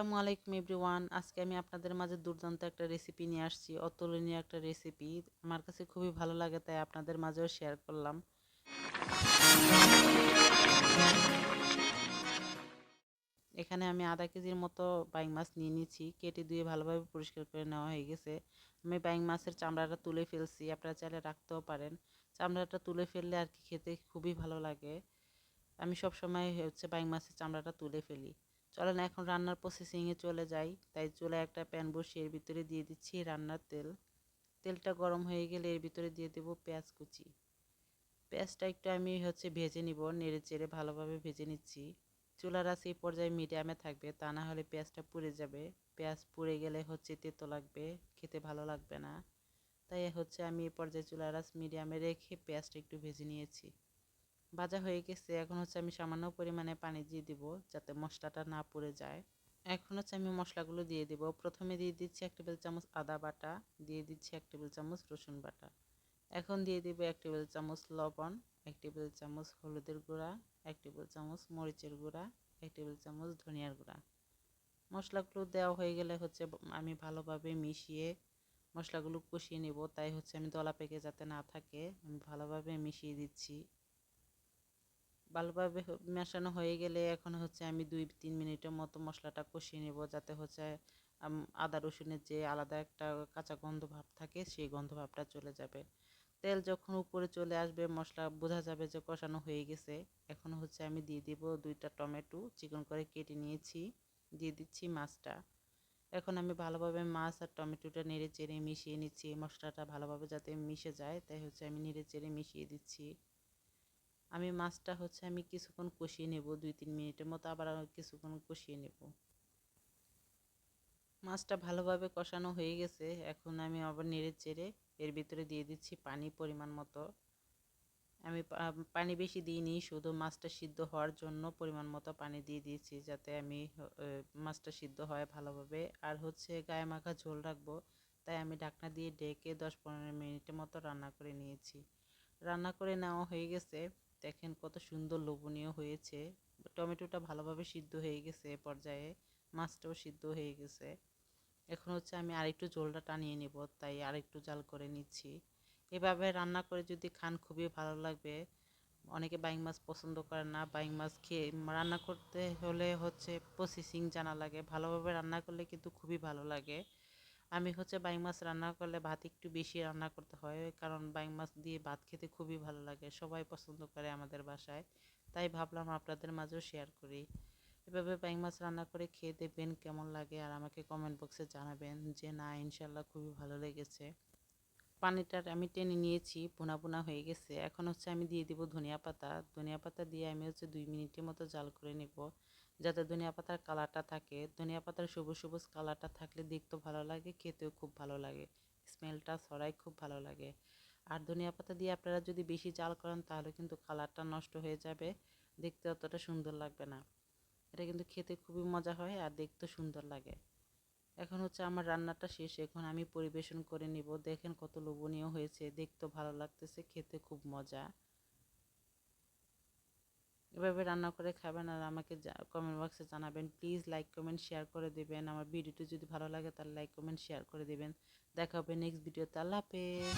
আসসালামু আলাইকুম এভরিওয়ান। আজকে আমি আপনাদের মাঝে দুর্দান্ত একটা রেসিপি নিয়ে আসছি, অতুলনীয় একটা রেসিপি আমার কাছে খুবই ভালো লাগে, তাই আপনাদের মাঝেও শেয়ার করলাম। এখানে আমি আধা কেজির মতো বাইং মাছ নিয়ে নিয়েছি। কেটে দিয়ে ভালোভাবে পরিষ্কার করে নেওয়া হয়ে গেছে। আমি বাইং মাছের চামড়াটা তুলে ফেলছি, আপনারা চাইলে রাখতেও পারেন। চামড়াটা তুলে ফেললে আর কি খেতে খুবই ভালো লাগে। আমি সব সময় হচ্ছে বাইং মাছের চামড়াটা তুলে ফেলি। চলেন এখন রান্নার প্রসেসিংয়ে চলে যাই। তাই চলে একটা প্যান বসিয়ে এর ভিতরে দিয়ে দিচ্ছি রান্নার তেল। তেলটা গরম হয়ে গেলে এর ভিতরে দিয়ে দেব পেঁয়াজ কুচি। পেঁয়াজটা একটু আমি হচ্ছে ভেজে নিব, নেড়ে চেড়ে ভালোভাবে ভেজে নিচ্ছি। চুলার আছে এই পর্যায়ে মিডিয়ামে থাকবে, তা না হলে পেঁয়াজটা পুড়ে যাবে। পেঁয়াজ পুড়ে গেলে হচ্ছে তেতো লাগবে, খেতে ভালো লাগবে না। তাই হচ্ছে আমি এই পর্যায়ে চুলার আস মিডিয়ামে রেখে পেঁয়াজটা একটু ভেজে নিয়েছি। ভাজা হয়ে গেছে। এখন হচ্ছে আমি সামান্য পরিমাণে পানি দিয়ে দিব যাতে মশলাটা না পুড়ে যায়। এখন হচ্ছে আমি মশলাগুলো দিয়ে দিব। প্রথমে দিয়ে দিচ্ছি এক টেবিল চামচ আদা বাটা, দিয়ে দিচ্ছি এক টেবিল চামচ রসুন বাটা। এখন দিয়ে দিব এক টেবিল চামচ লবণ, এক টেবিল চামচ হলুদের গুঁড়া, এক টেবিল চামচ মরিচের গুঁড়া, এক টেবিল চামচ ধনিয়ার গুঁড়া। মশলাগুলো দেওয়া হয়ে গেলে হচ্ছে আমি ভালোভাবে মিশিয়ে মশলাগুলো কষিয়ে নেব। তাই হচ্ছে আমি দলা পেকে যাতে না থাকে, আমি ভালোভাবে মিশিয়ে দিচ্ছি। ভালোভাবে মেশানো হয়ে গেলে এখন হচ্ছে আমি দুই তিন মিনিটের মতো মশলাটা কষিয়ে নেব যাতে হচ্ছে আদা রসুনের যে আলাদা একটা কাঁচা গন্ধ ভাব থাকে সেই গন্ধ ভাবটা চলে যাবে। তেল যখন উপরে চলে আসবে মশলা বোঝা যাবে যে কষানো হয়ে গেছে। এখন হচ্ছে আমি দিয়ে দিব দুইটা টমেটো, চিকন করে কেটে নিয়েছি, দিয়ে দিচ্ছি মাছটা। এখন আমি ভালোভাবে মাছ আর টমেটোটা নেড়ে চেড়ে মিশিয়ে নিচ্ছি। মশলাটা ভালোভাবে যাতে মিশে যায়, তাই হচ্ছে আমি নেড়ে চেড়ে মিশিয়ে দিচ্ছি। আমি মাছটা হচ্ছে আমি কিছুক্ষণ কষিয়ে নেব দুই তিন মিনিটের মতো আবার কিছুক্ষণ কষিয়ে নেব। মাছটা ভালোভাবে কষানো হয়ে গেছে, এখন আমি আবার নেড়ে চেড়ে এর ভিতরে দিয়ে দিচ্ছি পানি পরিমাণ মতো। আমি পানি বেশি দিইনি, শুধু মাছটা সিদ্ধ হওয়ার জন্য পরিমাণ মতো পানি দিয়ে দিয়েছি যাতে আমি মাছটা সিদ্ধ হয় ভালোভাবে। আর হচ্ছে গায়ে মাখা ঝোল রাখব, তাই আমি ঢাকনা দিয়ে ডেকে দশ পনেরো মিনিটের মতো রান্না করে নিয়েছি। রান্না করে নেওয়া হয়ে গেছে। দেখেন কত সুন্দর লোভনীয় হয়েছে। টমেটোটা ভালোভাবে সিদ্ধ হয়ে গেছে পর্যায়ে, মাছটাও সিদ্ধ হয়ে গেছে। এখন হচ্ছে আমি আরেকটু ঝোলটা টানিয়ে নেব, তাই আরেকটু জাল করে নিচ্ছি। এভাবে রান্না করে যদি খান খুবই ভালো লাগবে। অনেকে বাইং মাছ পছন্দ করে না, বাইং মাছ খেয়ে রান্না করতে হলে হচ্ছে প্রসেসিং জানা লাগে, ভালোভাবে রান্না করলে কিন্তু খুবই ভালো লাগে। আমি হচ্ছে বাইং মাছ রান্না করলে ভাত একটু বেশি রান্না করতে হয়, কারণ বাইং মাছ দিয়ে ভাত খেতে খুবই ভালো লাগে, সবাই পছন্দ করে আমাদের বাসায়। তাই ভাবলাম আপনাদের মাঝেও শেয়ার করি। এভাবে বাইং মাছ রান্না করে খেয়ে দেখবেন কেমন লাগে আর আমাকে কমেন্ট বক্সে জানাবেন যে না ইনশাল্লাহ খুবই ভালো লেগেছে। পানিটার আমি টেনে নিয়েছি পোনা পোনা হয়ে গেছে। এখন হচ্ছে আমি দিয়ে দিব ধনিয়া পাতা। ধনিয়া পাতা দিয়ে আমি হচ্ছে দুই মিনিটের মতো জাল করে নেব। যাতে ধনিয়া পাতার কালারটা থাকে। ধনিয়া পাতার সবুজ সবুজ কালারটা থাকলে দেখতেও ভালো লাগে, খেতেও খুব ভালো লাগে। স্মেলটা ছড়াই খুব ভালো লাগে। আর ধনিয়া পাতা দিয়ে আপনারা যদি বেশি জাল করেন, তাহলে কিন্তু কালারটা নষ্ট হয়ে যাবে। দেখতে অতটা সুন্দর লাগবে না। এটা কিন্তু খেতে খুবই মজা হয় আর দেখতে সুন্দর লাগে। এখন হচ্ছে আমার রান্নাটা শেষ। এখন আমি পরিবেশন করে নিব। দেখেন কত লোভনীয় হয়েছে। দেখতে ভালো লাগতেছে, খেতে খুব মজা। এভাবে রান্না করে খাবেন আর আমাকে কমেন্ট বক্সে জানাবেন। প্লিজ লাইক কমেন্ট শেয়ার করে দেবেন। আমার ভিডিওটি যদি ভালো লাগে তাহলে লাইক কমেন্ট শেয়ার করে দেবেন। দেখা হবে নেক্সট ভিডিওতে আল্লাহ হাফেজ।